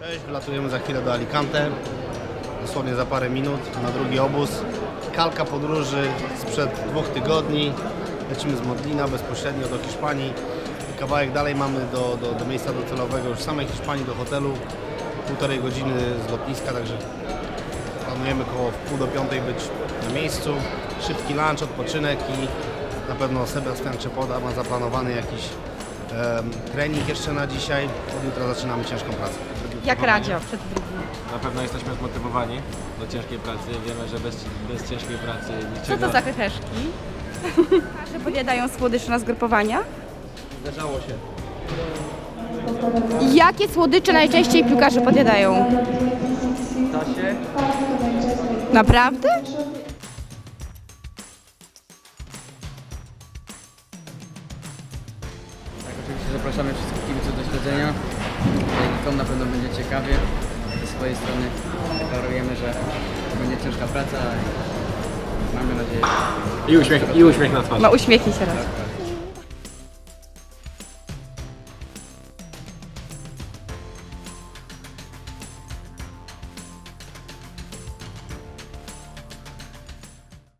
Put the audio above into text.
Cześć, wylatujemy za chwilę do Alicante. Dosłownie za parę minut na drugi obóz. Kalka podróży sprzed dwóch tygodni. Lecimy z Modlina bezpośrednio do Hiszpanii. Kawałek dalej mamy do, do, do miejsca docelowego już w samej Hiszpanii, do hotelu. Półtorej godziny z lotniska, także planujemy koło pół do piątej być na miejscu. Szybki lunch, odpoczynek i na pewno Sebastian Czepoda ma zaplanowany jakiś trening jeszcze na dzisiaj. Od jutra zaczynamy ciężką pracę. Jak Radzio przed drugim. Na pewno jesteśmy zmotywowani do ciężkiej pracy. Wiemy, że bez, bez ciężkiej pracy Co niczego... to za heheszki? Że podjadają słodycze na zgrupowania? Zdarzało się. Jakie słodycze najczęściej piłkarze podjadają? Da się? Naprawdę? Zapraszamy wszystkich kibiców do śledzenia. Zajętom na pewno będzie ciekawie. Ze swojej strony deklarujemy, że będzie ciężka praca i mamy nadzieję, że I uśmiech, i uśmiech na twarzy. No uśmiechnij się raz.